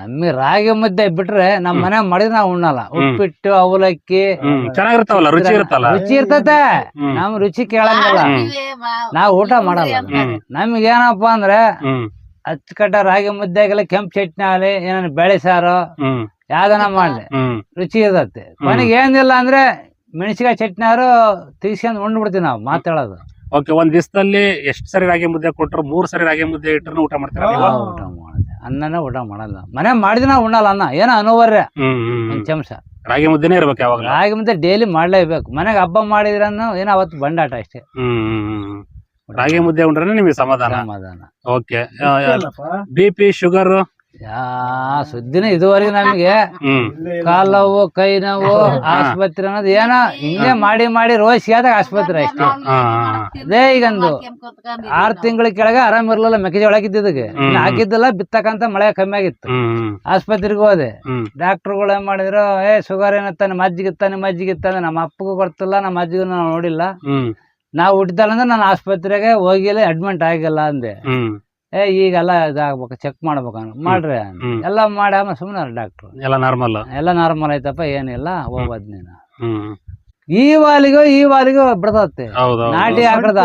ನಮಗೆ ರಾಗಿ ಮುದ್ದೆ ಬಿಟ್ರೆ ನಮ್ ಮನೆ ಮಾಡಿದ್ರೆ ನಾವು ಉಣ್ಣಲ್ಲ. ಉಪ್ಪಿಟ್ಟು ಅವಲಕ್ಕಿ ಚೆನ್ನಾಗಿರ್ತಾವಲ್ಲ ರುಚಿ ಇರ್ತಲ್ಲ ರುಚಿ ಇರ್ತತೆ. ನಮ್ ರುಚಿ ಕೇಳಂಗಿಲ್ಲ. ನಾವ್ ಊಟ ಮಾಡಲ್ಲ. ನಮ್ಗೇನಪ್ಪ ಅಂದ್ರೆ ಅಚ್ಚುಕಟ್ಟ ರಾಗಿ ಆಗಲಿ ಕೆಂಪ್ ಚಟ್ನಿ ಆಗಲಿ ಏನಾನ ಬೇಳೆ ಸಾರು ಯಾವ್ದನ ಮಾಡ್ಲಿ. ರುಚಿ ಇರ್ತತೆ. ಮನೆಗೆ ಏನಿಲ್ಲ ಅಂದ್ರೆ ಮೆಣಸಿಕಾಯಿ ಚಟ್ನಿಯಾರು ತಿರ್ಸ್ಕೊಂಡ್ ಉಂಡ್ಬಿಡ್ತೀವಿ ನಾವು ಮಾತಾಡೋದು. ಓಕೆ ಒಂದ್ ದಿವಸದಲ್ಲಿ ಎಷ್ಟ್ ಸರಿ ರಾಗಿ ಮುದ್ದೆ ಕೊಟ್ಟರು ಮೂರ್ ಸರಿ ರಾಗಿ ಮುದ್ದೆ ಇಟ್ರು ಊಟ ಮಾಡ್ತೀರಾ? ನೀವು ಊಟ ಮಾಡೋದು ಅನ್ನನೇ ಊಟ ಮಾಡಲ್ಲ. ಮನೆ ಮಾಡಿದ್ರೆ ನಾವು ಉಣ್ಣಲ್ಲ ಅನ್ನ. ಏನೋ ಅನುವರ್ಯ? ಹ್ಮ್ ಹ್ಮ್ ಒಂದ್ ಚಮಚ. ರಾಗಿ ಮುದ್ದೆನೇ ಇರ್ಬೇಕು ಯಾವಾಗ? ರಾಗಿ ಮುದ್ದೆ ಡೈಲಿ ಮಾಡ್ಲೇಬೇಕು. ಮನೆಗೆ ಹಬ್ಬ ಮಾಡಿದ್ರನ್ನ ಏನೋ ಅವತ್ತು ಬಂಡಾಟ ಅಷ್ಟೇ. ಹ್ಮ್ ಹ್ಮ್, ಹ್ಮ್. ರಾಗಿ ಮುದ್ದೆ ಉಂಡ್ರೆ ನಿಮಗೆ ಸಮಾಧಾನ? ಸಮಾಧಾನ. ಓಕೆ ಬಿ ಪಿ ಶುಗರ್ ಯಾ ಸುದ್ದಿನ ಇದುವರೆಗೆ ನಮಗೆ. ಕಾಲವು ಕಾಲ್ ನೋವು ಕೈ ನೋವು ಆಸ್ಪತ್ರೆ ಅನ್ನೋದು ಏನೋ ಹಿಂಗೆ ಮಾಡಿ ಮಾಡಿ ರೋಸ್ ಆದಾಗ ಆಸ್ಪತ್ರೆ ಅಷ್ಟೇ. ಅದೇ ಈಗಂದು ಆರ್ ತಿಂಗಳ ಕೆಳಗೆ ಆರಾಮ್ ಇರ್ಲಿಲ್ಲ ಮೆಕ್ಕೆಜೋಳ ಹಾಕಿದ್ದಕ್ಕೆ ಹಾಕಿದ್ದಲ್ಲ ಬಿತ್ತಕಂತ ಬಿತ್ತಕ್ಕಂತ ಮಳೆ ಕಮ್ಮಿ ಆಗಿತ್ತು. ಆಸ್ಪತ್ರೆಗೆ ಹೋದೆ. ಡಾಕ್ಟರ್ಗಳು ಏನ್ ಮಾಡಿದ್ರು ಏ ಶುಗರ್ ಏನತ್ತಾನೆ ಮಜ್ಜಿಗಿತ್ತಾನೆ ಮಜ್ಜಿಗಿತ್ತಾನೆ ನಿಮ್ಮ ಅಪ್ಪಗೂ ಗೊತ್ತಿಲ್ಲ ನಮ್ಮ ಅಜ್ಜಿಗೂ ನಾವು ನೋಡಿಲ್ಲ. ನಾವು ಹುಟ್ಟಿದಲ್ಲ ಅಂದ್ರೆ ನಾನು ಆಸ್ಪತ್ರೆಗೆ ಹೋಗಿಲ್ಲ ಅಡ್ಮಿಂಟ್ ಆಗಿಲ್ಲ ಅಂದೆ. ಏ ಈಗೆಲ್ಲ ಇದಾಗ್ಬೇಕು ಚೆಕ್ ಮಾಡ್ಬೇಕು ಅನ್- ಮಾಡ್ರಿ. ಹ್ಮ್. ಎಲ್ಲ ಮಾಡಿ ಆಮೇಲೆ ಸುಮ್ಮನೆ ಡಾಕ್ಟ್ರು ಎಲ್ಲ ನಾರ್ಮಲ್ ಎಲ್ಲ ನಾರ್ಮಲ್ ಐತಪ್ಪ ಏನಿಲ್ಲ ಹೋಗೋದ್ ನೀನು. ಹ್ಮ್. ಈ ವಾಲಿಗೂ ಈ ವಾಲಿಗೂ ಬಿಡ್ತತ್ತೆ ಹೌದು ನಾಟಿ ಹಾಕದ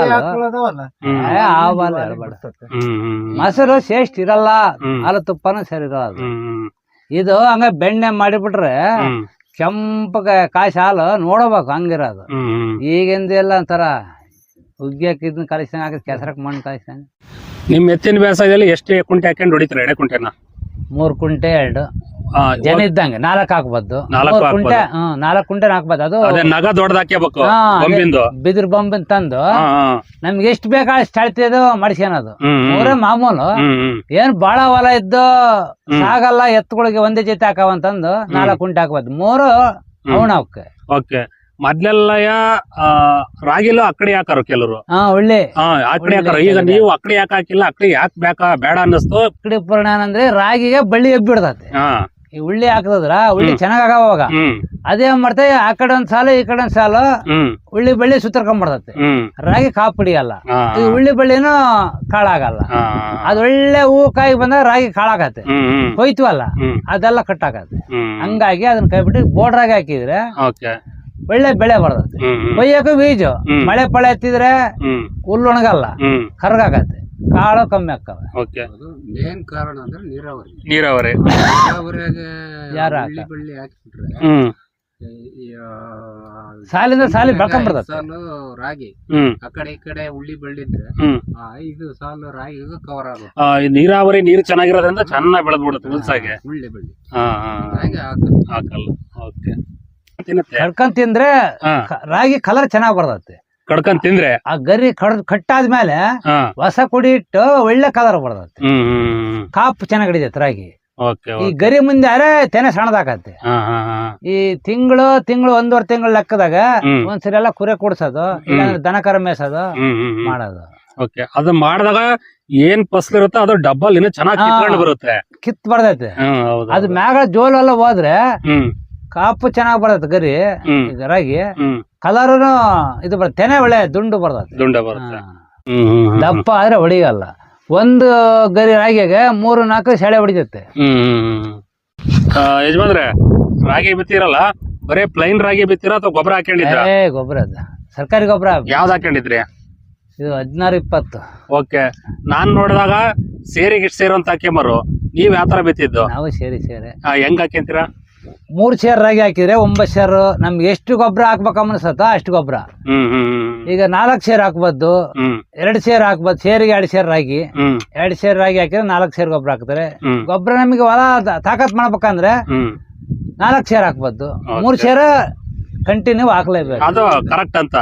ಹ್ಮ್. ಆ ವಾಲ ಹೇಳ್ಬೇಡ. ಹ್ಮ್ ಹ್ಮ್ ಮೊಸರು ಶೇಷ್ಟ್ ಇರಲ್ಲ. ಹ್ಮ್. ಹಾಲು ತುಪ್ಪನೂ ಸರಿ ಇರಲ್ಲ ಅದು. ಹ್ಮ್ ಇದು ಹಂಗ ಬೆಣ್ಣೆ ಮಾಡಿಬಿಟ್ರೆ ಹ್ಮ್. ಕೆಂಪಗ ಕಾಸಿ ಹಾಲು ನೋಡಬೇಕು ಹಂಗಿರೋದು. ಹ್ಮ್ ಹ್ಮ್. ಈಗಿಂದ ಎಲ್ಲ ಒಂಥರ ಉಗ್ಗಿ ಇದನ್ನ ಕಲಿಸಂಗ ಹಾಕಿದ್ ಕೆಸರಕ್ ಮಣ್ಣು ಕಲಿಸಂಗ ನಿಮ್ ಎತ್ತಿನ ಬೇಸಾಯದಲ್ಲಿ ಎಷ್ಟು ಕುಂಟೆ ಹಾಕೊಂಡು ಹೊಡಿತಾರೆ? ಎಡೆ ಕುಂಟೆನ? ಮೂರ್ ಕುಂಟೆ ಎರಡು. ಆ, ಜನ ಇದ್ದಂಗೆ ನಾಲ್ಕು ಮೂರ್ ಕುಂಟೆ ಹ್ಮ್ ನಾಲ್ಕು ಕುಂಟೆ ಹಾಕ್ಬಾರ್ದು ಅದು ಅದೇ ನಗ ದೊಡ್ಡದ ಹಾಕ್ಯಬೇಕು ಹಾ, ಅದೇ. ಬೊಂಬಿಂದು. ಬಿದಿರು ಬೊಂಬಿನ ತಂದು ಹಾ ಹಾ. ನಮ್ಗೆ ಎಷ್ಟು ಬೇಕಾ ಅಷ್ಟು ಅಳ್ತಿದ್ದು ಮಡಿಸ್ಕೊಳೋದು ಹ್ಮ್ ಹ್ಮ್. ಮೂರೇ ಮಾಮೂಲು. ಹ್ಮ್ ಹ್ಮ್. ಏನ್ ಬಾಳ ಹೊಲ ಇದ್ದು ಸಾಗಲ್ಲ ಎತ್ತುಗಳಿಗೆ ಒಂದೇ ಜೊತೆ ಹಾಕವಂತಂದು ನಾಲ್ಕು ಕುಂಟೆ ಹಾಕ್ಬಾರ್ದು ಮೂರು ಅವಣ ಅವಕ್ಕೆ ಓಕೆ. ಮೊದ್ಲೆಲ್ಲ ರಾಗಿಲು ಅಕ್ಕಡಿ ಹಾಕಾರು ಕೆಲವರು. ಹಾ ಒಳ್ಳೆ. ಹಾ ಅಕ್ಕಡಿ ಹಾಕಾರ. ಈಗ ನೀವು ಅಕ್ಕಡಿ ಯಾಕೆ ಹಾಕಿಲ್ಲ ಅಕ್ಕಡಿ ಯಾಕೆ ಬೇಕಾ ಬೇಡ ಅನ್ನಿಸ್ತು. ಅಕ್ಕಡಿ ಪರಿಣಾಮ ಅಂದ್ರೆ ರಾಗಿಗೆ ಬಳ್ಳಿ ಎಬ್ಬಿಡ್ತತೆ ಹಾ. ಈ ಉಳ್ಳಿ ಹಾಕದ್ರ ಉಳ್ಳಿ ಚೆನ್ನಾಗ್ ಆಗಾವಾಗ. ಅದೇ ಮಾಡ್ತಾ ಆ ಕಡೆ ಒಂದ್ ಸಾಲು ಈ ಕಡೆ ಒಂದ್ ಸಾಲು ಉಳ್ಳಿ ಬಳ್ಳಿ ಸುತ್ತರ್ಕೊಂಡ್ಬಿಡ್ತತೆ ರಾಗಿ ಕಾಪಿಡಿಯಲ್ಲ ಅಲ್ಲ ಈ ಉಳ್ಳಿ ಬಳ್ಳಿನೂ ಕಾಳಾಗಲ್ಲ. ಹಾ. ಅದ್ ಒಳ್ಳೆ ಹೂ ಕಾಯಿ ಬಂದಾಗ ರಾಗಿ ಕಾಳಾಗತ್ತೆ. ಹೋಯ್ತು ಅಲ್ಲ ಅದೆಲ್ಲ ಕಟ್ಟಾಗತ್ತೆ. ಹಂಗಾಗಿ ಅದನ್ನ ಕೈ ಬಿಟ್ಟು ಬೋರ್ಡ್ ರಾಗಿ ಹಾಕಿದ್ರೆ ಒಳ್ಳೆ ಬೆಳೆ ಬರ್ತದೆ. ಕೊಯ್ಯಕ್ಕ ಬೀಜ. ಮಳೆ ಪಳೆ ಎತ್ತಿದ್ರೆ ಹುಲ್ಲು ಒಣಗಲ್ಲ. ಕರ್ಗಾಗತ್ತೆ. ಕರ್ಗಾಕತ್ತೆ ಕಾಳು ಕಮ್ಮಿ ಆಗ್ತವೆ. ಮೇನ್ ಕಾರಣ ಅಂದ್ರೆ ನೀರಾವರಿ. ನೀರಾವರಿ. ನೀರಾವರಿಯಾಗೆ ಯಾರು ಹಳ್ಳಿ? ಬಳ್ಳಿ ಹಾಕಿಬಿಟ್ರೆ ಆ, ಸಾಲಿಂದ ಸಾಲಿ ಐದು ಬೆಳ್ಕೊಂಡ್ಬಿಡ್ತತೆ ಸಾಲು ರಾಗಿ. ಹ್ಮ್. ಆ ಕಡೆ ಈ ಕಡೆ ಉಳ್ಳಿ ಬೆಳ್ಳಿದ್ರೆ ಇದು ಸಾಲು ರಾಗಿಗೂ ಕವರ್ ಆಗುತ್ತೆ. ನೀರಾವರಿ ನೀರು ಚೆನ್ನಾಗಿರೋದ್ರಿಂದ ಚೆನ್ನಾಗಿ ಬೆಳೆದ್ಬಿಡುತ್ತೆ ಉಳ್ಳಿ ಬೆಳ್ಳಿ. ಹಾ ಹಾ. ಹಾಗೆ ಹಾಕುತ್ತೆ ಹಾಕಲ್ಲ. ಓಕೆ. ತಿನ್ನತ್ತೆ. ಕಡ್ಕೊಂಡ್ ತಿಂದ್ರೆ ಹಾ. ರಾಗಿ ಕಲರ್ ಚೆನ್ನಾಗ್ ಬರ್ದತ್ತೆ ಕಡ್ಕೊಂಡ್ ತಿಂದ್ರೆ? ಆ ಗರಿ ಕಡ್ ಕಟ್ಟಾದ್ಮೇಲೆ ಹಾ. ಹೊಸ ಕುಡಿ ಇಟ್ಟು ಒಳ್ಳೆ ಕಲರ್ ಬರ್ದತ್ತೆ ಹ್ಮ್ ಹ್ಮ್ ಕಾಪ್ ಚೆನ್ನಾಗ್ ಹಿಡಿತೈತೆ ರಾಗಿ. ಓಕೆ ಈ ಗರಿ ಮುಂದೆ ಅರೆ ತೆನೆ ಸಣ್ಣದಾಗತ್ತೆ. ಹಾ ಹಾ ಹಾ. ಈ ತಿಂಗಳು ತಿಂಗಳು ಒಂದೂವರೆ ತಿಂಗಳು ಲೆಕ್ಕದಾಗ ಹ್ಮ್. ಒಂದ್ಸರಿ ಎಲ್ಲ ಕುರಿ ಕುಡ್ಸೋದು ಇಲ್ಲಾಂದ್ರೆ ದನ ಕರ ಮೇಸೋದು ಹ್ಮ್ ಹ್ಮ್ ಹ್ಮ್. ಮಾಡೋದು. ಓಕೆ ಅದು ಮಾಡಿದಾಗ ಏನ್ ಫಸಲ್ ಇರುತ್ತೆ ಅದು ಡಬ್ಬಲ್ ಇನ್ನು ಚೆನ್ನಾಗಿ ಹಾ. ಕಿತ್ಕೊಂಡು ಬರುತ್ತೆ. ಕಿತ್ ಬರ್ತೈತೆ. ಹ್ಮ್ ಹೌದು ಅದು ಮ್ಯಾಗ ಜೋಲ್ ಎಲ್ಲ ಹೋದ್ರೆ ಹ್ಮ್. ಕಾಪು ಚೆನ್ನಾಗ್ ಬರ್ತದೆ ಗರಿ. ಹ್ಮ್. ರಾಗಿ ಹ್ಮ್. ಕಲರುನು ಇದು ಬರ ತೆನೆ ಒಳ್ಳೆ ದುಂಡು ಬರ್ತದೆ. ದುಂಡ ಬರುತ್ತೆ. ಹಾ. ಹ್ಮ್ ಹ್ಮ್ ಹ್ಮ್ ದಪ್ಪ ಆದ್ರೆ ಹೊಡಿಯಲ್ಲ ಒಂದು ಗರಿ ರಾಗಿಗೆ ಮೂರು ನಾಲ್ಕು ಸೆಳೆ ಹೊಡಿತೈತೆ ಹ್ಮ್ ಹ್ಮ್ ಹ್ಮ್. ಆ, ಯಜಮಾನ್ರೆ ರಾಗಿ ಬಿತ್ತಿರಲ್ಲ? ಬರೇ ಪ್ಲೈನ್ ರಾಗಿ ಬಿತ್ತಿರ ಅಥವಾ ಗೊಬ್ಬರ ಹಾಕೊಂಡಿದ್ರ ಏ ಗೊಬ್ಬರ ಅದ. ಸರ್ಕಾರಿ ಗೊಬ್ಬರ ಯಾವ್ದು ಹಾಕೊಂಡಿದ್ರಿ ಇದು ಹದಿನಾರು ಇಪ್ಪತ್ತು. ಓಕೆ. ನಾನ್ ನೋಡಿದಾಗ ಸೇರಿಗೆ ಇಷ್ಟು ಸೇರು ಅಂತ ಹಾಕ್ಯಂಬರು. ನೀವ್ ಯಾವ ತರ ಬಿತ್ತಿದ್ದು? ನಾವು ಸೇರಿ ಸೇರಿ. ಆ, ಹೆಂಗ್ ಹಾಕ್ಯಂತೀರಾ? ಮೂರು ಶೇರ್ ರಾಗಿ ಹಾಕಿದ್ರೆ ಒಂಬತ್ತು ಶೇರ್ ನಮ್ಗೆ ಎಷ್ಟು ಗೊಬ್ಬರ ಹಾಕ್ಬೇಕು ಅನ್ಸತ್ತ ಅಷ್ಟು ಗೊಬ್ಬರ. ಈಗ ನಾಲ್ಕು ಶೇರ್ ಹಾಕ್ಬೋದು ಎರಡ್ ಸೇರ್ ಹಾಕ್ಬೋದು ಸೇರಿಗೆ ಎರಡು ಶೇರ್ ರಾಗಿ. ಎರಡು ಸೇರ್ ರಾಗಿ ಹಾಕಿದ್ರೆ ನಾಲ್ಕು ಶೇರ್ ಗೊಬ್ಬರ ಹಾಕ್ತಾರೆ. ಗೊಬ್ಬರ ನಮಗೆ ಹೊಲ ತಾಕತ್ ಮಾಡ್ಬೇಕಂದ್ರೆ ನಾಲ್ಕ್ ಸೇರ್ ಹಾಕ್ಬೋದು. ಮೂರು ಸೇರ್ ಕಂಟಿನ್ಯೂ ಹಾಕ್ಲೇಬೇಕು. ಅದು ಕರೆಕ್ಟ್ ಅಂತ.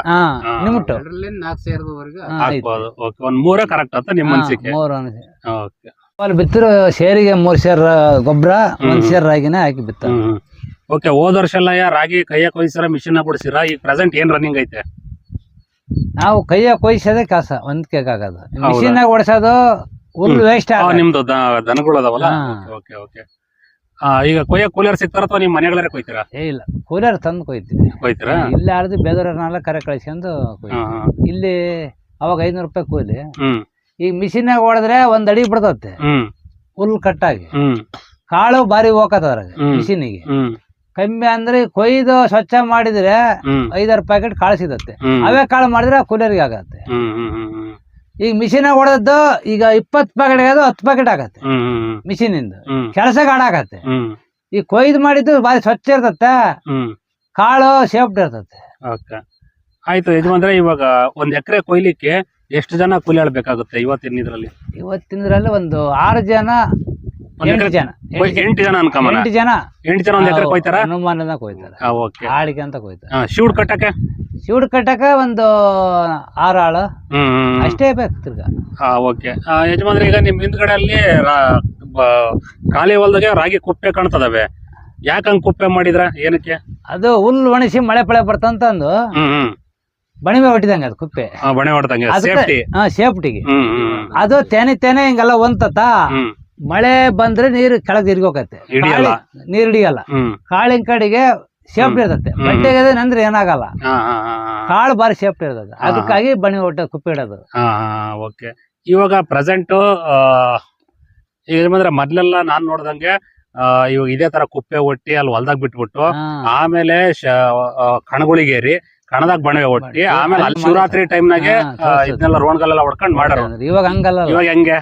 ಮೂರೇ ಕರೆಕ್ಟ್ ಅಂತ ನಿಮ್ಮ ಹಾ, ಅನ್ಸಿಕೆ. ಮೂರು ಅನ್ಸಿ- ಓಕೆ. ಅಲ್ಲಿ ಬಿತ್ತರು ಶೇರಿಗೆ ಮೂರು ಶೇರ್ ಗೊಬ್ಬರ ಒಂದ್ ಶೇರ್ ರಾಗಿನೇ ಹಾಕಿ ಬಿತ್ತ. ಓಕೆ ಹೋದ ವರ್ಷ ಎಲ್ಲ ರಾಗಿ ಕೈಯ ಕೊಯ್ಸಿರ ಮಿಷಿನ್ ಬಿಡಿಸಿರ? ಈಗ ಪ್ರೆಸೆಂಟ್ ಏನ್ ರನ್ನಿಂಗ್ ಐತೆ? ನಾವು ಕೈಯ ಕೊಯ್ಸೋದೇ ಕಾಸ ಒಂದ್ ಕೇಕ್ ಆಗೋದು? ಮಿಷಿನ್ ಓಡಿಸೋದು ಹುಲ್ಲು ವೇಸ್ಟ್ ನಿಮ್ದು ದ- ದನಗಳು ಅದಾವಲ್ಲ? ಹಾ. ಓಕೆ ಓಕೆ ಈಗ ಕೊಯ್ಯ ಕೂಲರ್ ಸಿಗ್ತಾರ ಅಥವಾ ನಿಮ್ ಮನೆಗಳೇ ಕೊಯ್ತೀರಾ? ಏ ಇಲ್ಲ. ಕೂಲರ್ ತಂದು ಕೊಯ್ತೀವಿ. ಕೊಯ್ತೀರಾ? ಇಲ್ಲಿ ಆಡ್ದು ಬೇದವ್ರನ್ನೆಲ್ಲ ಕರೆ ಕಳ್ಸ್ಕೊಂಡು ಕೊಯ್ತೀವಿ. ಹಾ, ಹಾ. ಇಲ್ಲಿ ಅವಾಗ ಐನೂರು ರೂಪಾಯಿ ಕೂಲಿ. ಹ್ಮ್. ಈಗ ಮಿಷಿನಾಗ ಹೊಡೆದ್ರೆ ಒಂದ್ ಅಡಿ ಬಿಡ್ತತೆ. ಹ್ಮ್. ಹುಲ್ ಕಟ್ಟಾಗಿ ಹ್ಮ್. ಕಾಳು ಬಾರಿ ಅದ್ರಾಗ ಹ್ಮ್. ಮಿಷಿನಿಗೆ ಕಮ್ಮಿ ಅಂದ್ರೆ ಕೊಯ್ದು ಸ್ವಚ್ಛ ಮಾಡಿದ್ರೆ ಐದಾರು ಪ್ಯಾಕೆಟ್ ಕಾಳು ಸಿಗತ್ತೆ. ಅವೇ ಕಾಳು ಮಾಡಿದ್ರೆ ಕೂಲರಿಗೆ ಆಗತ್ತೆ. ಈಗ ಮಿಷಿನ್ ಹೊಡೆದದ್ದು ಈಗ ಇಪ್ಪತ್ ಪ್ಯಾಕೆಟ್ ಆಗೋದು ಹತ್ತು ಪ್ಯಾಕೆಟ್ ಆಗತ್ತೆ. ಮಿಷಿನ್ ಇಂದ ಕೆಲಸ ಹ್ಮ್. ಈ ಕೊಯ್ದು ಮಾಡಿದ್ದು ಬಾರಿ ಸ್ವಚ್ಛ ಇರ್ತತೆ ಹ್ಮ್. ಕಾಳು ಸೇಫ್ಟ್ ಇರ್ತತೆ ಆಯ್ತು ಯಜಮಾನ್ರೆ ಇವಾಗ ಒಂದ್ ಎಕರೆ ಕೊಯ್ಲಿಕ್ಕೆ ಎಷ್ಟು ಜನ ಕೂಲಿ ಆಳ್ಬೇಕಾಗುತ್ತೆ ಇವತ್ತಿನ ಇದ್ರಲ್ಲಿ? ಇವತ್ತಿನದ್ರಲ್ಲಿ ಒಂದು ಆರು ಜನ ಎಂಟು ಜನ. ಎಂಟು ಜನ- ಅನ್ಕಮನ ಎಂಟು ಜನ. ಎಂಟು ಜನ ಒಂದ್ ಎಕರೆ ಕೊಯ್ತಾರ? ಹನುಮಾನದ ಕೊಯ್ತಾರೆ. ಓಕೆ. ಆಳಿಗೆ ಅಂತ ಕೊಯ್ತಾರೆ. ಶಿವ್ಡ್ ಕಟ್ಟಕ್ಕೆ? ಶಿವಡ್ ಕಟ್ಟಕ ಒಂದು ಆರು ಆಳು. ಅಷ್ಟೇ ಬೇಕು ತಿರ್ಗಾ. ಓಕೆ. ಯಜಮಾನ್ರೆ ಈಗ ನಿಮ್ ಹಿಂದ್ಗಡೆ ಅಲ್ಲಿ ಖಾಲಿ ಹೊಲ್ದಾಗ ರಾಗಿ ಕುಪ್ಪೆ ಕಾಣ್ತದವೆ. ಯಾಕೆ ಹಂಗ್ ಕುಪ್ಪೆ ಮಾಡಿದ್ರ? ಏನಕ್ಕೆ? ಅದು ಹುಲ್ಲು ಒಣಸಿ ಮಳೆ ಪಳೆ ಬರ್ತಂತಂದು ಬಣಿಮೆ ಹೊಟ್ಟಿದಂಗ ಅದು ಕುಪ್ಪೆ. ಬಣೆ ಹೊಡ್ದಂಗೆ ಅದಕ್ಕೆ- ಸೇಫ್ಟಿ ಹಾ ಸೇಫ್ಟಿಗೆ ಹ್ಮ್ ಅದು ತೆನೆ ತೆನೆ ಹಿಂಗೆಲ್ಲ ಒಂತತ ಮಳೆ ಬಂದ್ರೆ ನೀರು ಕೆಳಗೆ ತಿರ್ಗೋಕತ್ತೆ. ಹಿಡಿಯಲ್ಲ. ನೀರ್ ಹಿಡಿಯಲ್ಲ. ಹ್ಮ್. ಕಾಳಿನ ಕಡೆಗೆ ಸೇಫ್ಟಿ ಇರ್ತತೆ. ಬಟ್ಟೆಗೆ ನಂದ್ರೆ ಏನಾಗಲ್ಲ. ಹಾ ಹಾ ಹಾ ಕಾಳು ಬಾರಿ ಸೇಫ್ಟಿ ಇರ್ತದೆ ಅದಕ್ಕಾಗಿ ಬಣಿ ಹೊಟ್ಟೆ ಕುಪ್ಪೆ ಇಡೋದು. ಹಾ ಓಕೆ. ಇವಾಗ ಪ್ರೆಸೆಂಟ್ ಯಜಮಾನ್ರೆ ಮೊದ್ಲೆಲ್ಲ ನಾನ್ ನೋಡ್ದಂಗೆ ಆ, ಇವಾಗ ಇದೇ ತರ ಕುಪ್ಪೆ ಒಟ್ಟಿ ಅಲ್ಲಿ ಹೊಲ್ದಾಗ ಬಿಟ್ಬಿಟ್ಟು ಹಾ. ಆಮೇಲೆ ಶ- ಆ, ಕಣಗಳಿಗೇರಿ ಕಣದಾಗ ಬಣವೆ ಒಟ್ಟಿ ಒಟ್ಟಿ, ಆಮೇಲೆ ಅಲ್ಲಿ ಶಿವರಾತ್ರಿ ಟೈಮ್ ನಾಗೆ ಇದನ್ನೆಲ್ಲ ರೋಣ್ಗಲ್ಲೆಲ್ಲ ಹೊಡ್ಕೊಂಡ್ ಮಾಡೋರು ಇವಾಗ ಹಂಗಲ್ಲ ಇವಾಗ ಹೆಂಗೆ?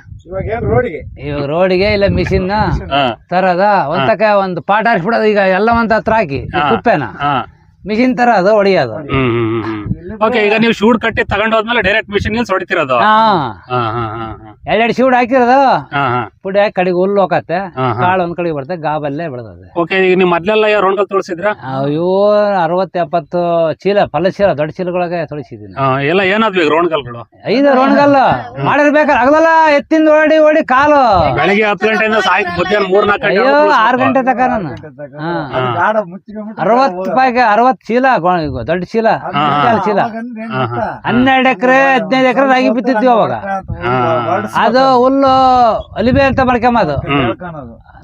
ಇವಾಗ ರೋಡಿಗೆ? ಇಲ್ಲ ಮಿಷಿನ್ ತರದ ಒಂದಕ್ಕೆ ಒಂದು ಪಾಠ ಹಾರಿಸ್ಬಿಡೋದು ಈಗ ಎಲ್ಲ ಒಂದ್ ಹತ್ರ ಹಾಕಿ. ಕುಪ್ಪೆನ. ಮಿಷಿನ್ ತರ ಅದು ಹೊಡಿಯೋದು. ಹ್ಮ್ ಹ್ಮ್ ಹ್ಮ್. ಓಕೆ ಈಗ ನೀವು ಶೂಟ್ ಕಟ್ಟಿ ತಗೊಂಡ್ ಹೋದ್ಮೇಲೆ ಡೈರೆಕ್ಟ್ ಮಿಷಿನ್ ಹೊಡಿತಿರೋದು ಹಾ. ಎರಡೆರಡು ಶಿವಡ್ ಹಾಕಿರೋದು. ಹಾ ಹಾ. ಪುಡಿ ಹಾಕಿ ಕಡೆಗೆ ಹುಲ್ಲು ಹೋಗತ್ತೆ. ಕಾಳು ಒಂದ್ ಕಡೆಗೆ ಬರ್ತದೆ ಗಾಬಲ್ಲೇ ಬೆಳೆದದೆ. ಓಕೆ ಈಗ ನೀವು ಮೊದ್ಲೆಲ್ಲ ರೋಣ್ಗಲ್ ತೋರಿಸಿದ್ರ ಅಯ್ಯೋ ಅರವತ್ತು ಎಪ್ಪತ್ತು ಚೀಲ ಪಲ್ಲ ಚೀಲ ದೊಡ್ಡ ಚೀಲಗಳಾಗ ತೊಳಿಸಿದ್ದೀನಿ. ಎಲ್ಲ ಏನಾದ್ವಿ ಈಗ ರೋಣ್ಗಲ್ಗಳು ಐದು ರೋಣ್ಗಲ್ಲ ಮಾಡಿರ್ಬೇಕಲ್ಲ ಆಗಲ್ಲ ಎತ್ತಿಂದ ಓಡಿ ಓಡಿ ಕಾಲು. ಬೆಳಿಗ್ಗೆ ಹತ್ತು ಗಂಟೆಯಿಂದ ಸಾಯಂಕಾಲ ಮಧ್ಯಾಹ್ನ ಮೂರ್ ನಾಲ್ಕು ಗಂಟೆ ಅಯ್ಯೋ ಆರು ಗಂಟೆ ತಕ ನಾನು. ಅರವತ್ತು ರೂಪಾಯಿಗೆ ಅರವತ್ತು ಚೀಲ ದೊಡ್ಡ ಚೀಲ. ಚೀಲ ಚೀಲ. ಹನ್ನೆರಡು ಎಕರೆ ಹದಿನೈದು ಎಕರೆ ರಾಗಿ ಬಿತ್ತಿದ್ವಿ ಅವಾಗ. ಅದು ಹುಲ್ಲು ಅಲಿಬೆ ಅಂತ ಮಾಡ್ಕೊಂಬದು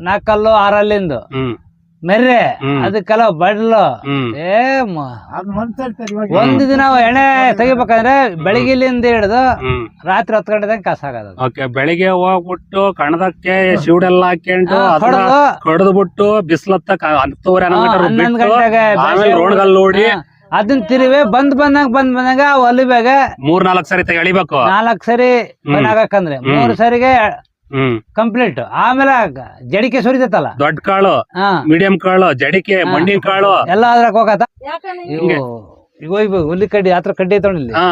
ನಾಲ್ಕಲ್ಲು ಆರಲ್ಲಿಂದು. ಮೆರ್ರೆ. ಅದಕ್ಕೆಲ್ಲ ಬಡ್ಲು. ಏ ಒಂದು ದಿನ ಎಣೆ ತೆಗಿಬೇಕಂದ್ರೆ ಬೆಳಿಗ್ಗೆಲಿಂದ ಹಿಡಿದು ರಾತ್ರಿ ಹತ್ತು ಗಂಟೆ ತನಕ ಕಸ ಆಗದ. ಓಕೆ ಬೆಳಿಗ್ಗೆ ಹೋಗ್ಬಿಟ್ಟು ಕಣದಕ್ಕೆ ಶಿವಡೆಲ್ಲ ಹಾಕೊಂಡು ಕಡ್ದು. ಬಿಟ್ಟು ಬಿಸ್ಲತ್ತ ಹತ್ತುವರೆ ಹನ್ನೊಂದು ಗಂಟೆಗೆ ಆಮೇಲೆ ನೋಡಿ ಅದನ್ನ ತಿರುವೆ ಬಂದ್ ಬಂದಂಗ ಬಂದ್ ಬಂದಂಗ ಒಲಿಬೇಗ ಮೂರ್ ನಾಲ್ಕು ಸರಿ ಎಳಿಬೇಕು. ನಾಲ್ಕು ಸರಿ ಆಗಕ್ಕಂದ್ರೆ ಮೂರ್ ಸರಿಗೆ ಕಂಪ್ಲೀಟ್. ಆಮೇಲೆ ಜಡಿಕೆ ಸುರಿತೈತಲ್ಲ? ದೊಡ್ಡ ಕಾಳು ಮೀಡಿಯಂ ಕಾಳು ಜಡಿಕೆ ಮಣ್ಣಿನ ಕಾಳು. ಎಲ್ಲ ಅದ್ರಾಗ ಹೋಗತ್ತ? ಇವು ಈಗ ಹೋಗ್ಬೇಕು ಹುಲ್ಲಿ ಕಡ್ಡಿ ಆತರ ಕಡ್ಡಿ ಐತೊಂಡಿಲ್ಲಿ ಆ,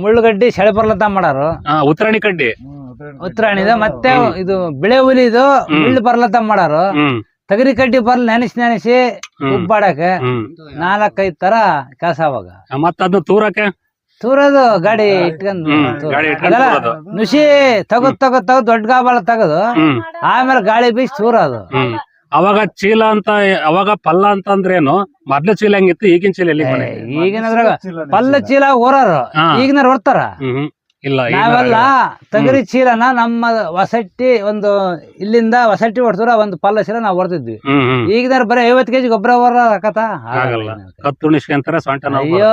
ಮುಳ್ಳುಗಡ್ಡಿ ಸೆಳೆ ಬರ್ಲತ್ತ ಮಾಡಾರು. ಆ, ಉತ್ತರಾಣಿ ಕಡ್ಡಿ. ಉತ್ತರಾಣಿದ ಮತ್ತೆ ಇದು ಬಿಳೆ ಹುಲಿದು ಮುಳ್ಳು ಬರ್ಲತ್ತ ಮಾಡಾರು. ತಗರಿ ಕಡ್ಡಿ ಬರ್ಲ್ ನೆನೆಸಿ ನೆನೆಸಿ ಉಬ್ಬಾಡಕ ನಾಲ್ಕೈದ್ ತರ ಕೆಲಸ ಅವಾಗ. ಮತ್ತ ಅದನ್ನ ತೂರಕ್ಕೆ? ತೂರದು ಗಾಡಿ ಇಟ್ಕೊಂಡ್ ಗಾಡಿ ಇಟ್ಕೊಂಡ್ ನುಸಿ ತಗದ್ ತಗದ್ ತಗ ದೊಡ್ಡ ಗಾಬಾಳ ತಗದು ಆಮೇಲೆ ಗಾಳಿ ಬೀಸಿ ತೂರೋದು. ಅವಾಗ ಚೀಲ ಅಂತ ಅವಾಗ ಪಲ್ಲ ಅಂತ ಅಂದ್ರೇನು ಮೊದ್ಲ ಚೀಲ ಹೆಂಗಿತ್ತು ಈಗಿನ ಚೀಲ ಈಗಿನ ಪಲ್ಲ ಚೀಲ. ಓರಾರು. ಈಗಿನ ಹೊರ್ತಾರ. ಇಲ್ಲ ನಾವೆಲ್ಲ ತಗರಿ ಚೀಲನ ನಮ್ಮ ವಸಟ್ಟಿ ಒಂದು ಇಲ್ಲಿಂದ ವಸಟ್ಟಿ ಹೊಡ್ತಾರ ಒಂದು ಪಲ್ಲ ಚೀಲ ನಾವು ಹೊಡೆದಿದ್ವಿ. ಈಗ ಬರೀ ಐವತ್ ಕೆಜಿ ಗೊಬ್ಬರ ಹೊರ ಹಾಕತ ಅಯ್ಯೋ.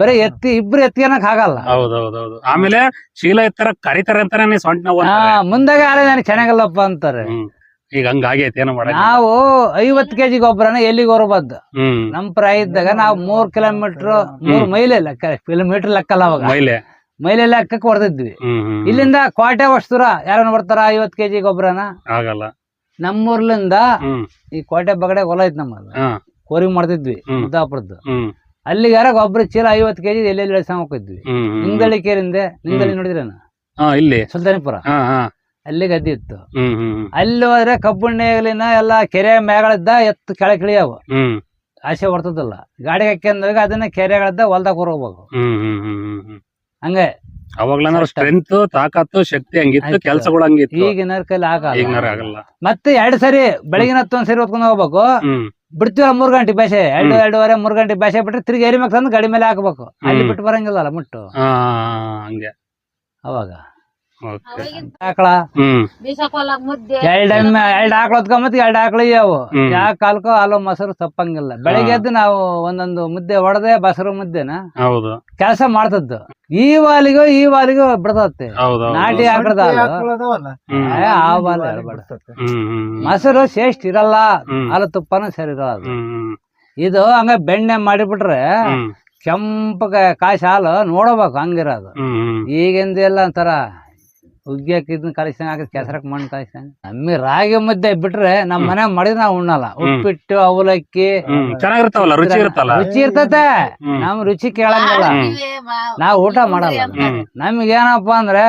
ಬರೀ ಎತ್ತಿ ಇಬ್ರು ಎತ್ತಿಗೆನಕ್ ಆಗಲ್ಲ. ಹೌದೌದೌದು. ಆಮೇಲೆ ಚೀಲ ಎತ್ತರ ಕರಿತಾರೆ ಅಂತಾನೆ ಸೊಂಟ. ಮುಂದಾಗ ಆಳೆ ನನಗೆ ಚೆನ್ನಾಗಲ್ಲಪ್ಪ ಅಂತಾರೆ. ಈಗ ಹಂಗ ಆಗೈತೆ ಏನೋ ಮಾಡ ನಾವು ಐವತ್ ಕೆಜಿ ಗೊಬ್ಬರನ ಎಲ್ಲಿಗೆ ಹೊರಬದ್ದು ನಮ್ ಪ್ರಾಯ ಇದ್ದಾಗ ನಾವು ಮೂರ್ ಕಿಲೋಮೀಟರ್ ಮೂರ್ ಮೈಲೇ ಲೆಕ್ಕ ಕಿಲೋಮೀಟರ್ ಲೆಕ್ಕಲ್ಲ ಅವಾಗ. ಮೈಲೆ. ಮೈಲಿ ಅಕ್ಕಕ್ಕೆ ಹೊಡೆದಿದ್ವಿ. ಇಲ್ಲಿಂದ ಕ್ವಾಟೆ ವಸ್ತುರ ದೂರ ಯಾರನ್ನ ಬರ್ತಾರ ಐವತ್ ಕೆಜಿ ಗೊಬ್ಬರನ? ಆಗಲ್ಲ. ನಮ್ಮೂರ್ಲಿಂದ ಈ ಕ್ವಾಟೆ ಬಗಡೆ ಹೊಲ ಐತ್ ನಮ್ಮದು. ಹಾ. ಕೋರಿ ಮಾಡ್ತಿದ್ವಿ. ಮುದ್ದಾಪುರದ್ದು. ಹ್ಮ್. ಅಲ್ಲಿಗೆ ಯಾರ ಗೊಬ್ಬರ ಚೀಲ ಐವತ್ ಕೆಜಿ ಎಲ್ಲೆಲ್ಲಿ ಇಳಿಸ್ಕೊಂಡ್ ಹೋಗಿದ್ವಿ. ನಿಂಗಳಿ ಕೇರಿಂದ ನಿಂಗಳಿ ನೋಡಿದ್ರೇನ? ಇಲ್ಲಿ. ಸುಲ್ತಾನಿಪುರ. ಅಲ್ಲಿ ಗದ್ದೆ ಇತ್ತು. ಅಲ್ಲಿ ಹೋದ್ರೆ ಕಬ್ಬುಣ್ಣೆಗಲಿನ ಎಲ್ಲ ಕೆರೆ ಮ್ಯಾಗಳಿದ್ದ ಎತ್ತು ಕೆಳಗೆ ಇಳಿಯವು. ಆಸೆ ಬರ್ತದಲ್ಲ ಗಾಡಿಗೆ ಹಾಕ್ಯಂದಾಗ ಅದನ್ನ ಕೆರೆಗಳದ್ದ ಹೊಲ್ದಾಗ ಹ್ಮ್ ಹ್ಮ್. ಹಂಗೆ ಅವಾಗ್ಲನಾರ ಸ್ಟ್ರೆಂತ್ ತಾಕತ್ತು ಶಕ್ತಿ ಹಂಗಿತ್ತು. ಕೆಲ್ಸಗಳು ಹಂಗಿತ್ತು. ಈಗಿನ ಕೈಲಿ ಆಗಲ್ಲ. ಆಗಲ್ಲ. ಮತ್ತೆ ಎರಡ್ ಸರಿ ಬೆಳಗಿನ ಹತ್ತೊಂದ್ ಸರಿ ಹೊತ್ಕೊಂಡ್ ಹೋಗ್ಬೇಕು. ಬಿಡ್ತೀವ ಬಿಡ್ತೀವಲ್ಲ ಮೂರ್ ಗಂಟೆ ಭಾಷೆ. ಎರಡು. ಎರಡೂವರೆ ಮೂರ್ ಗಂಟೆ ಭಾಷೆ ಬಿಟ್ರೆ ತಿರ್ಗಿ ಏರಿ ತಂದು ಗಾಡಿ ಮೇಲೆ ಹಾಕ್ಬೇಕು. ಅಲ್ಲಿ. ಬಿಟ್ಟು ಬರಂಗಿಲ್ಲಲ್ಲ ಮುಟ್ಟು. ಹಂಗೆ. ಅವಾಗ. ಆಕಳ. ಹ್ಮ್. ಎರಡ್ ಆಕಳ ಹೊತ್ಕೊಂಬತ್ ಎರಡ್ ಆಕಳ ಇವು ಹ್ಮ್. ಯಾವ ಕಾಲಕ್ಕೂ ಹಾಲು ಮೊಸರು ತಪ್ಪಂಗಿಲ್ಲ. ಬೆಳಿಗ್ಗೆ ಎದ್ದು ನಾವು ಒಂದೊಂದು ಮುದ್ದೆ ಹೊಡೆದೆ ಬಸರು ಮುದ್ದೆನ ಹೌದು. ಕೆಲಸ ಮಾಡ್ತದ್ದು. ಈ ವಾಲಿಗೂ ಈ ವಾಲಿಗೂ ಬಿಡ್ತತ್ತೆ ಹೌದು ನಾಟಿ ಆಕಳದ ಹಾಲು. ಮೊಸರು ಶ್ರೇಷ್ಠ ಇರಲ್ಲ. ಹಾಲು ತುಪ್ಪನೂ ಸರಿ ಇರಲ್ಲ ಇದು ಹಂಗ ಬೆಣ್ಣೆ ಮಾಡಿಬಿಟ್ರೆ ಕೆಂಪ ಕೆಂಪಗೆ ಕಾಯಿ ಹಾಲು ನೋಡಬೇಕು ಹಂಗಿರೋದು. ಈಗಿಂದ ಎಲ್ಲ ಒಂಥರ ಉಗ್ಗ್ಯಾಕ ಹಾಕಿದ್ನ ಕಲಿಸಂಗ ಹಾಕಿದ್ ಕೆಸರಕ್ ಮಣ್ಣು ಕಲಿಸಂಗ ನಮ್ಮಿ ರಾಗಿ ಮುದ್ದೆ ಬಿಟ್ರೆ ನಮ್ ಮನೆ ಮಾಡಿದ್ರೆ ನಾವು ಉಣ್ಣಲ್ಲ. ಉಪ್ಪಿಟ್ಟು ಅವಲಕ್ಕಿ ಚೆನ್ನಾಗಿರ್ತಾವಲ್ಲ ರುಚಿ ಇರ್ತಲ್ಲ ರುಚಿ ಇರ್ತತೆ. ನಮ್ ರುಚಿ ಕೇಳಂಗಿಲ್ಲ. ನಾವ್ ಊಟ ಮಾಡಲ್ಲ. ನಮ್ಗೇನಪ್ಪ ನಮ್ಗೆ ಏನಪ್ಪಾ ಅಂದ್ರೆ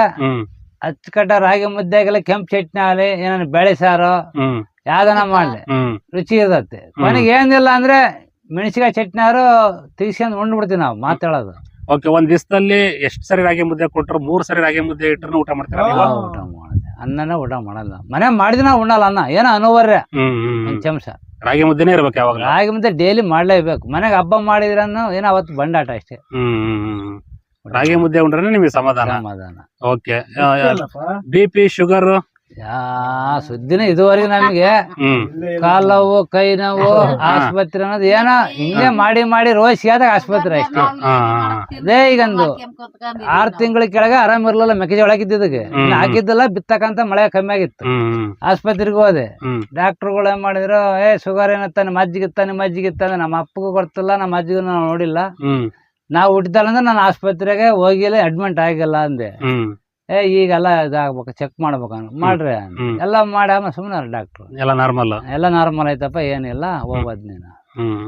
ಅಚ್ಚುಕಟ್ಟ ರಾಗಿ ಆಗಲಿ ಕೆಂಪ್ ಚಟ್ನಿ ಆಗಲಿ ಏನಾನ ಬೆಳೆ ಸಾರು ಯಾವ್ದನ ಮಾಡ್ಲಿ. ರುಚಿ ಇರ್ತತೆ. ಮನೆಗೆ ಏನಿಲ್ಲ ಅಂದ್ರೆ ಮೆಣಸಿಕಾಯಿ ಚಟ್ನಿಯಾರು ತಿರ್ಸ್ಕೊಂಡ್ ಉಂಡ್ಬಿಡ್ತೀವಿ ನಾವು ಮಾತಾಡೋದು. ಓಕೆ ಒಂದ್ ದಿವಸದಲ್ಲಿ ಎಷ್ಟ್ ಸರಿ ರಾಗಿ ಮುದ್ದೆ ಕೊಟ್ಟರು ಮೂರ್ ಸರಿ ರಾಗಿ ಮುದ್ದೆ ಇಟ್ಟರು ಊಟ ಮಾಡ್ತೀರಾ ನೀವು? ಊಟ ಮಾಡೋದು ಅನ್ನನೇ ಊಟ ಮಾಡಲ್ಲ. ಮನೆ ಮಾಡಿದ್ರೆ ನಾವು ಉಣ್ಣಲ್ಲ ಅನ್ನ. ಏನೋ ಅನುವರ್ಯ. ಹ್ಮ್ ಹ್ಮ್ ಒಂದ್ ಚಮಚ. ರಾಗಿ ಮುದ್ದೆನೇ ಇರ್ಬೇಕು ಯಾವಾಗ? ರಾಗಿ ಮುದ್ದೆ ಡೈಲಿ ಮಾಡ್ಲೇಬೇಕು. ಮನೆಗೆ ಹಬ್ಬ ಮಾಡಿದ್ರನ್ನು ಏನೋ ಅವತ್ತು ಬಂಡಾಟ ಅಷ್ಟೇ. ರಾಗಿ ಮುದ್ದೆ ಉಂಡ್ರೆ ನಿಮಗೆ ಸಮಾಧಾನ? ಸಮಾಧಾನ. ಓಕೆ ಬಿ ಪಿ ಶುಗರ್ ಯಾ ಸುದ್ದಿನ ಇದುವರೆಗೆ ನಮಗೆ. ಕಾಲು ನೋವು ಕೈ ನೋವು ಆಸ್ಪತ್ರೆ ಅನ್ನೋದು ಏನೋ ಹಿಂಗೆ ಮಾಡಿ ಮಾಡಿ ರೋಜ್ ಆದಾಗ ಆಸ್ಪತ್ರೆ ಅಷ್ಟೇ. ಅದೇ ಈಗಂದು ಆರ್ ತಿಂಗಳ ಕೆಳಗೆ ಆರಾಮ್ ಇರ್ಲಿಲ್ಲ ಮೆಕ್ಕೆಜೋಳ ಹಾಕಿದ್ದಕ್ಕೆ. ಹಾಕಿದ್ದಲ್ಲ ಬಿತ್ತಕಂತ ಮಳೆ ಕಮ್ಮಿ ಆಗಿತ್ತು. ಆಸ್ಪತ್ರೆಗೆ ಹೋದೆ. ಡಾಕ್ಟರ್ಗಳು ಏನ್ ಮಾಡಿದ್ರು ಏ ಶುಗರ್ ಏನತ್ತ ಮಜ್ಜಿಗಿತ್ತಾನೆ ಮಜ್ಜಿಗಿತ್ತಾನೆ ಅಂದ್ರೆ ನಮ್ಮ ಅಪ್ಪಗೂ ಗೊತ್ತಿಲ್ಲ ನಮ್ಮ ಅಜ್ಜಿಗೂ ನಾವು ನೋಡಿಲ್ಲ. ನಾವು ಹುಟ್ಟಿದಲ್ಲ ನಾನು ಆಸ್ಪತ್ರೆಗೆ ಹೋಗಿಲ್ಲ ಅಡ್ಮಿಂಟ್ ಆಗಿಲ್ಲ ಅಂದೆ. ಏ ಈಗೆಲ್ಲ ಇದಾಗ್ಬೇಕು ಚೆಕ್ ಮಾಡ್ಬೇಕು ಅಂದ್ರು. ಮಾಡ್ರಿ. ಹ್ಮ್. ಎಲ್ಲ ಮಾಡಿ ಆಮೇಲೆ ಸುಮ್ಮನೆ ಡಾಕ್ಟ್ರು ಎಲ್ಲ ನಾರ್ಮಲ್ ಎಲ್ಲ ನಾರ್ಮಲ್ ಐತಪ್ಪ ಏನಿಲ್ಲ ಹೋಗೋದ್ ನೀನು ಹ್ಮ್